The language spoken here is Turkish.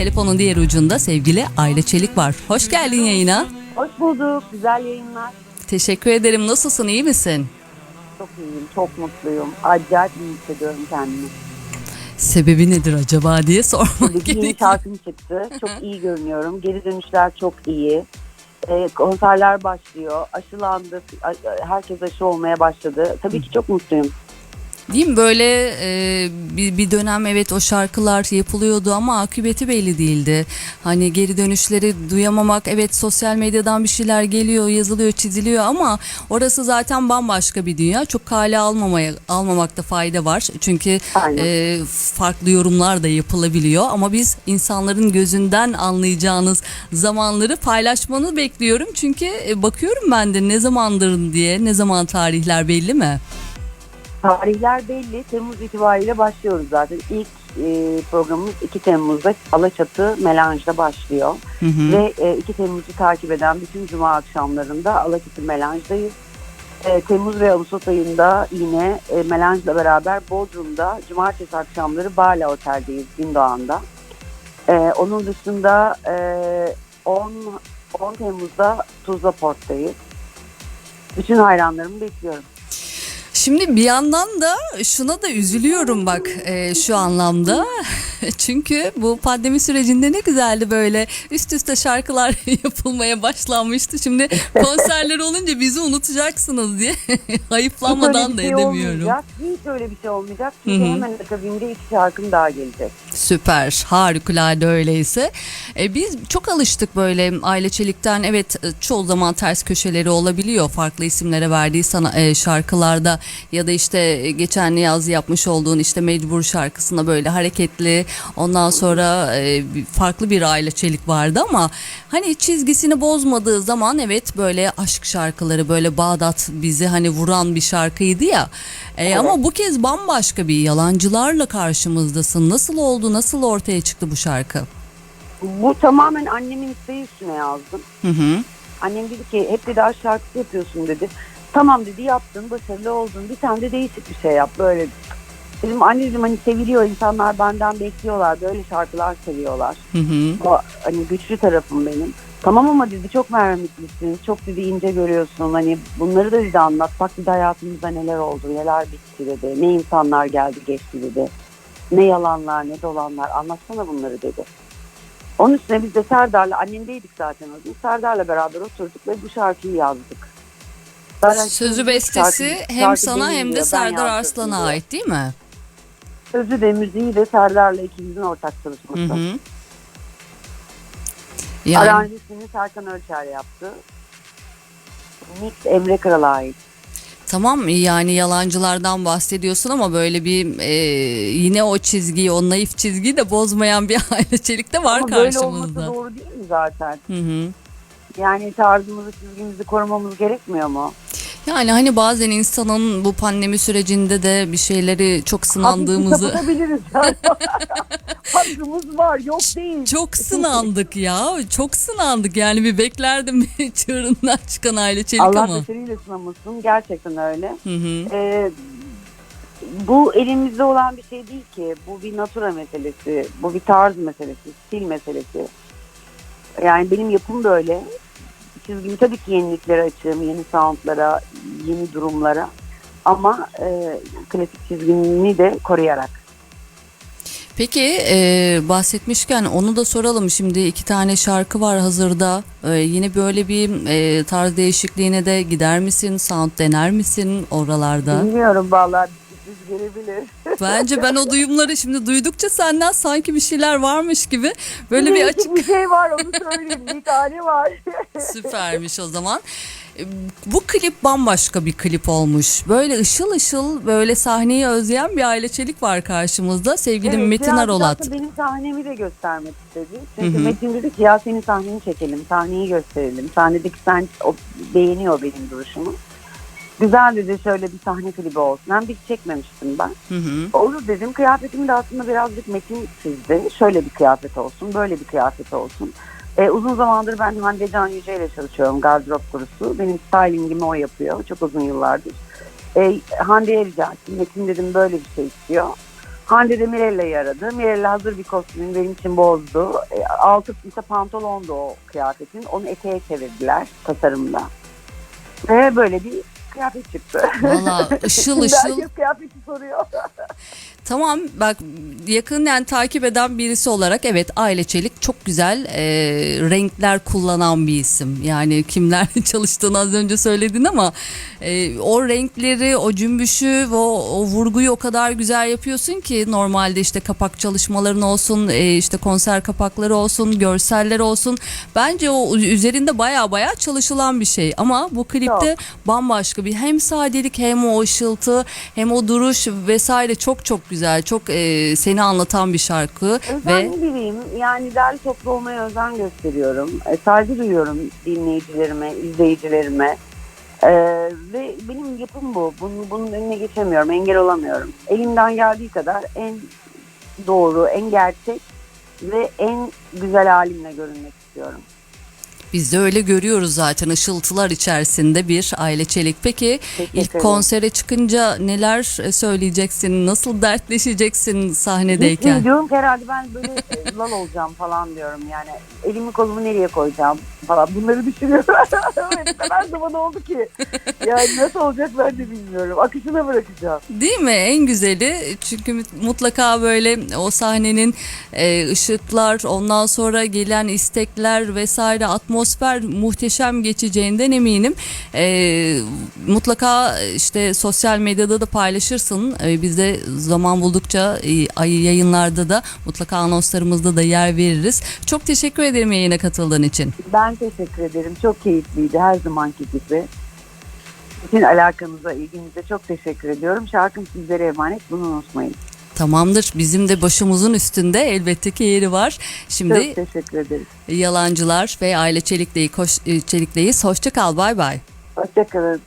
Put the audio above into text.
Telefonun diğer ucunda sevgili Ayla Çelik var. Hoş geldin yayına. Hoş bulduk. Güzel yayınlar. Teşekkür ederim. Nasılsın? iyi misin? Çok iyiyim. Çok mutluyum. Acayip iyi hissediyorum kendimi. Sebebi nedir acaba diye sormak gerekiyor. şarkım çıktı. Çok iyi görünüyorum. Geri dönüşler çok iyi. Ee, konserler başlıyor. Aşılandık. Herkes aşı olmaya başladı. Tabii ki çok mutluyum. Değil mi? Böyle e, bir, bir dönem evet o şarkılar yapılıyordu ama akıbeti belli değildi. Hani geri dönüşleri duyamamak evet sosyal medyadan bir şeyler geliyor, yazılıyor, çiziliyor ama orası zaten bambaşka bir dünya. Çok kale almamaya almamakta fayda var. Çünkü Aynen. e, farklı yorumlar da yapılabiliyor ama biz insanların gözünden anlayacağınız zamanları paylaşmanı bekliyorum. Çünkü e, bakıyorum ben de ne zamandır diye, ne zaman tarihler belli mi? Tarihler belli. Temmuz itibariyle başlıyoruz zaten. İlk e, programımız 2 Temmuz'da Alaçatı Melanj'da başlıyor. Hı hı. Ve e, 2 Temmuz'u takip eden bütün cuma akşamlarında Alaçatı Melanj'dayız. E, Temmuz ve Ağustos ayında yine e, Melanj'la beraber Bodrum'da cumartesi akşamları Bala Otel'deyiz Gündoğan'da. E, onun dışında e, 10, 10 Temmuz'da Tuzla Port'tayız. Bütün hayranlarımı bekliyorum. Şimdi bir yandan da şuna da üzülüyorum bak e, şu anlamda. Çünkü bu pandemi sürecinde ne güzeldi böyle üst üste şarkılar yapılmaya başlanmıştı. Şimdi konserler olunca bizi unutacaksınız diye hayıflanmadan Hiç da şey edemiyorum. olmayacak. Hiç öyle bir şey olmayacak. Çünkü Hı hı. hemen akabinde iki şarkım daha gelecek. Süper, harikulade öyleyse. E, biz çok alıştık böyle Aile Çelik'ten. Evet, e, çoğu zaman ters köşeleri olabiliyor. Farklı isimlere verdiği sana e, şarkılarda ya da işte e, geçen yaz yapmış olduğun işte Mecbur şarkısında böyle hareketli. Ondan sonra e, farklı bir Aile Çelik vardı ama hani çizgisini bozmadığı zaman evet böyle aşk şarkıları böyle Bağdat bizi hani vuran bir şarkıydı ya. E, Evet. Ama bu kez bambaşka bir yalancılarla karşımızdasın. Nasıl oldu? Nasıl ortaya çıktı bu şarkı? Bu tamamen annemin isteği üstüne yazdım. Hı hı. Annem dedi ki hep dedi aşk şarkısı yapıyorsun dedi. Tamam dedi yaptın başarılı oldun bir tane de değişik bir şey yap böyle. Dedim anneciğim hani seviliyor insanlar benden bekliyorlar böyle şarkılar seviyorlar. Hı hı. O hani güçlü tarafım benim. Tamam ama dedi çok merhametlisin, çok dedi ince görüyorsun. Hani bunları da dedi anlat. Bak dedi hayatımızda neler oldu, neler bitti dedi. Ne insanlar geldi geçti dedi. Ne yalanlar, ne dolanlar. Anlatsana bunları dedi. Onun üstüne biz de Serdar'la, annemdeydik zaten o gün. Serdar'la beraber oturduk ve bu şarkıyı yazdık. Zaten Sözü bestesi şarkı- hem şarkı sana hem de Serdar Arslan'a ait değil mi? Sözü de müziği de Serdar'la ikimizin ortak çalışması. Hı hı. Yani Aranjesini Serkan Ölçer yaptı. Mix Emre Kral'a ait. tamam yani yalancılardan bahsediyorsun ama böyle bir e, yine o çizgiyi, o naif çizgiyi de bozmayan bir aile çelik de var Ama böyle olması karşımızda. doğru değil mi zaten? Hı hı. Yani tarzımızı, çizgimizi korumamız gerekmiyor mu? Yani hani bazen insanın bu pandemi sürecinde de bir şeyleri çok sınandığımızı bir sapıtabiliriz yani. Hakkımız var, yok değil. Çok sınandık ya. Çok sınandık. Yani bir beklerdim çığırından çıkan aile çelik Allah ama. beteriyle sınamasın. Gerçekten öyle. Hı hı. Ee, bu elimizde olan bir şey değil ki. Bu bir natura meselesi. Bu bir tarz meselesi, stil meselesi. Yani benim yapım böyle. Çizgimi tabii ki yeniliklere açığım, yeni soundlara, yeni durumlara. Ama e, klasik çizgimi de koruyarak. Peki e, bahsetmişken onu da soralım. Şimdi iki tane şarkı var hazırda. E, yine böyle bir e, tarz değişikliğine de gider misin? Sound dener misin oralarda? Bilmiyorum vallahi siz gelebilir. Bence ben o duyumları şimdi duydukça senden sanki bir şeyler varmış gibi böyle bir açık bir şey var onu söyleyeyim. Bir tane var. Süpermiş o zaman. E, Bu klip bambaşka bir klip olmuş. Böyle ışıl ışıl böyle sahneyi özleyen bir aile çelik var karşımızda. Sevgili Evet, Metin birazcık Arolat. aslında benim sahnemi de göstermek istedi. Çünkü Hı hı. Metin dedi ki ya senin sahneni çekelim, sahneyi gösterelim. Sahnedeki sen o, beğeniyor benim duruşumu. Güzel dedi şöyle bir sahne klibi olsun. Hem bir çekmemiştim ben. Hı hı. Olur dedim. Kıyafetimi de aslında birazcık Metin çizdi. Şöyle bir kıyafet olsun, böyle bir kıyafet olsun. Ee, uzun zamandır ben Hande Can Yüce ile çalışıyorum gardırop kurusu. Benim stylingimi o yapıyor çok uzun yıllardır. Ee, Hande'ye rica ettim. Metin dedim böyle bir şey istiyor. Hande de Mirella'yı aradı. Mirella hazır bir kostümün benim için bozdu. E, altı ise pantolondu o kıyafetin. Onu eteğe çevirdiler tasarımda. Ve böyle bir kıyafet çıktı. Valla ışıl ışıl. Herkes kıyafeti soruyor. Tamam bak yakından takip eden birisi olarak evet Aile Çelik çok güzel e, renkler kullanan bir isim. Yani kimler çalıştığını az önce söyledin ama e, o renkleri, o cümbüşü o, o vurguyu o kadar güzel yapıyorsun ki normalde işte kapak çalışmaların olsun, e, işte konser kapakları olsun, görseller olsun. Bence o üzerinde baya baya çalışılan bir şey ama bu klipte bambaşka bir hem sadelik hem o ışıltı hem o duruş vesaire çok çok güzel. Çok e, seni anlatan bir şarkı ve Özenli biriyim. Yani derli toplu olmaya özen gösteriyorum. E, saygı duyuyorum dinleyicilerime, izleyicilerime. E, ve benim yapım bu. Bunun, bunun önüne geçemiyorum, engel olamıyorum. Elimden geldiği kadar en doğru, en gerçek ve en güzel halimle görünmek istiyorum. Biz de öyle görüyoruz zaten ışıltılar içerisinde bir Aile Çelik. Peki Teşekkür ilk ederim. konsere çıkınca neler e, söyleyeceksin? Nasıl dertleşeceksin sahnedeyken? diyorum ki herhalde ben böyle e, lal olacağım falan diyorum yani. Elimi kolumu nereye koyacağım falan bunları düşünüyorum. Kadar zaman oldu ki. Yani nasıl olacak ben de bilmiyorum. Akışına bırakacağım. Değil mi? En güzeli çünkü mutlaka böyle o sahnenin e, ışıklar, ondan sonra gelen istekler vesaire atmosfer muhteşem geçeceğinden eminim. E, mutlaka işte sosyal medyada da paylaşırsın. E, biz de zaman buldukça e, ay yayınlarda da mutlaka anonslarımızda da yer veririz. Çok teşekkür ederim yayına katıldığın için. Ben teşekkür ederim. Çok keyifliydi her zamanki gibi. Bütün alakanıza, ilginize çok teşekkür ediyorum. Şarkım sizlere emanet. Bunu unutmayın. Tamamdır. Bizim de başımızın üstünde elbette ki yeri var. Şimdi Çok teşekkür ederiz. Yalancılar ve Aile Çelik'leyi, koş, Çelik'leyiz. Hoşça kal. Bay bay. Hoşçakalın.